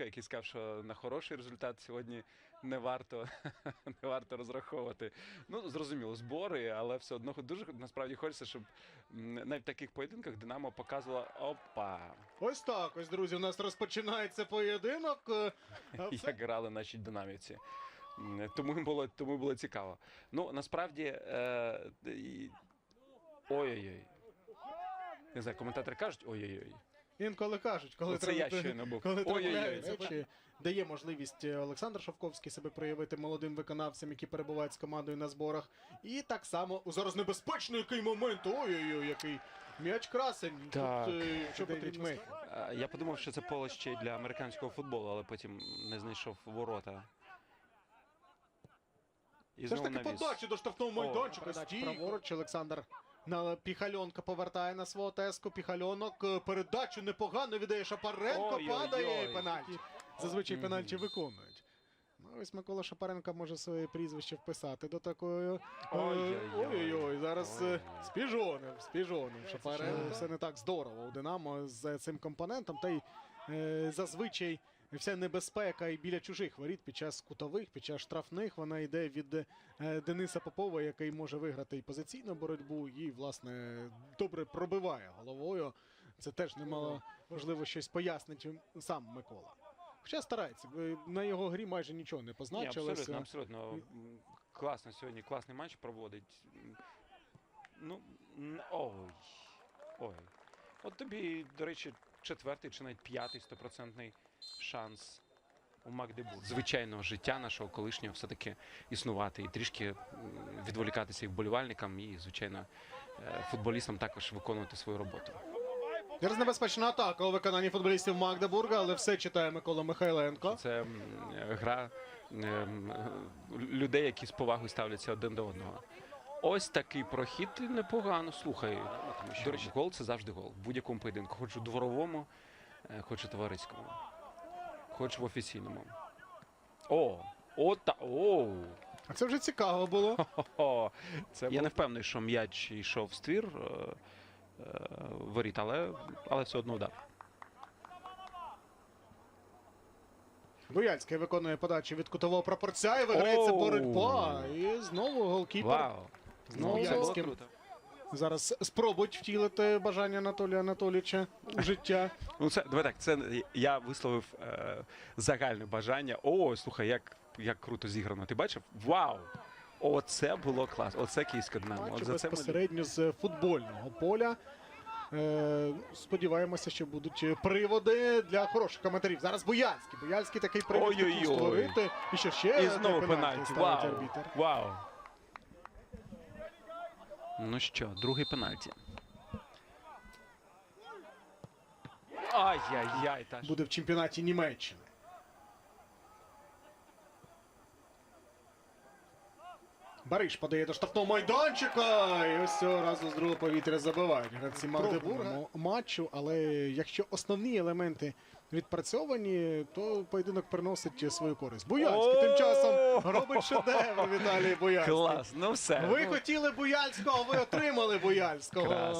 Павленко, який сказав, що на хороший результат сьогодні не варто, не варто розраховувати. Ну, зрозуміло, збори, але все одно дуже насправді хочеться, щоб навіть в таких поєдинках Динамо показувало опа, Ось так, ось, друзі, у нас розпочинається поєдинок. Е, все- як грали наші динамівці. Тому було, тому було цікаво. Ну, насправді. е, ой-ой-ой. Не знаю, коментатори кажуть ой-ой-ой. Інколи кажуть, коли Оце я треба- щойно був. коли трапляються речі, дає можливість е, Олександр Шовковський себе проявити молодим виконавцям, які перебувають з командою на зборах. І так само зараз небезпечний який момент. Ой-ой-ой, який м'яч красень. Так. Тут е, що потрібно? Е, Я подумав, що це поле ще для американського футболу, але потім не знайшов ворота. І Все ж таки подачі до штрафного майданчика. Стійко. праворуч. Олександр на Піхальонка повертає на свого теску. Піхальонок е, передачу непогано віддає Шапаренко. Ой-ой-ой. падає і пенальті. Зазвичай Мгм. пенальті виконують. Ну, ось Микола Шапаренко може своє прізвище вписати до такої. е, Ой-ой-ой. Зараз е, Ой-ой. спіжонив, спіжонив. Шапаренко все не так здорово у Динамо з цим компонентом. Та й е, зазвичай вся небезпека і біля чужих воріт під час кутових, під час штрафних вона йде від е, Дениса Попова, який може виграти і позиційну боротьбу, і, власне, добре пробиває головою. Це теж немало можливо щось пояснить сам Микола. Хоча старається, на його грі майже нічого не позначилося. абсолютно, абсолютно. Класно сьогодні, класний матч проводить. Ну, ой. Ой. От тобі, до речі, четвертий чи навіть п'ятий стопроцентний шанс у Магдебург. Звичайного життя нашого колишнього все-таки існувати і трішки відволікатися і вболівальникам, і, звичайно, е, футболістам також виконувати свою роботу. Зараз небезпечна атака у виконанні футболістів Магдебурга, але все читає Микола Михайленко. Це гра е, людей, які з повагою ставляться один до одного. Ось такий прохід непогано. Слухай. До речі, гол це завжди гол. В будь-якому поєдинку. Хоч у дворовому, е, хоч у товариському, хоч в офіційному. О! О, та оу! А це вже цікаво було. Це Я не впевнений, що м'яч йшов в ствір е, е, воріт, але, але все одно удар. Буяльський виконує подачу від кутового прапорця і виграється Оу. боротьба. І знову голкіпер. Вау! Знову Ну, це було круто. Зараз спробують втілити бажання Анатолія Анатолійовича у життя. Ну, це давай так. Це я висловив е, загальне бажання. О, слухай, як, як круто зіграно. Ти бачив? Вау! Оце було клас. Оце київське динамо. От Матчу за це ми... безпосередньо з футбольного поля. Е, сподіваємося, що будуть приводи для хороших коментарів. Зараз Буяльський. Буяльський такий привід Ой-ой-ой. створити. І що ще І знову пенальті. ставить Вау! Вау! Ну що, другий пенальті. Ай-яй-яй, та. Буде в чемпіонаті Німеччини. Бариш подає до штрафного майданчика. І ось цього разу з другого повітря забивають гравці Магдебурга матчу. Але якщо основні елементи відпрацьовані, то поєдинок приносить свою користь. Буяльський тим часом робить шедевр Віталій Буяльський. Клас, ну все. Ви хотіли Буяльського, ви отримали Буяльського.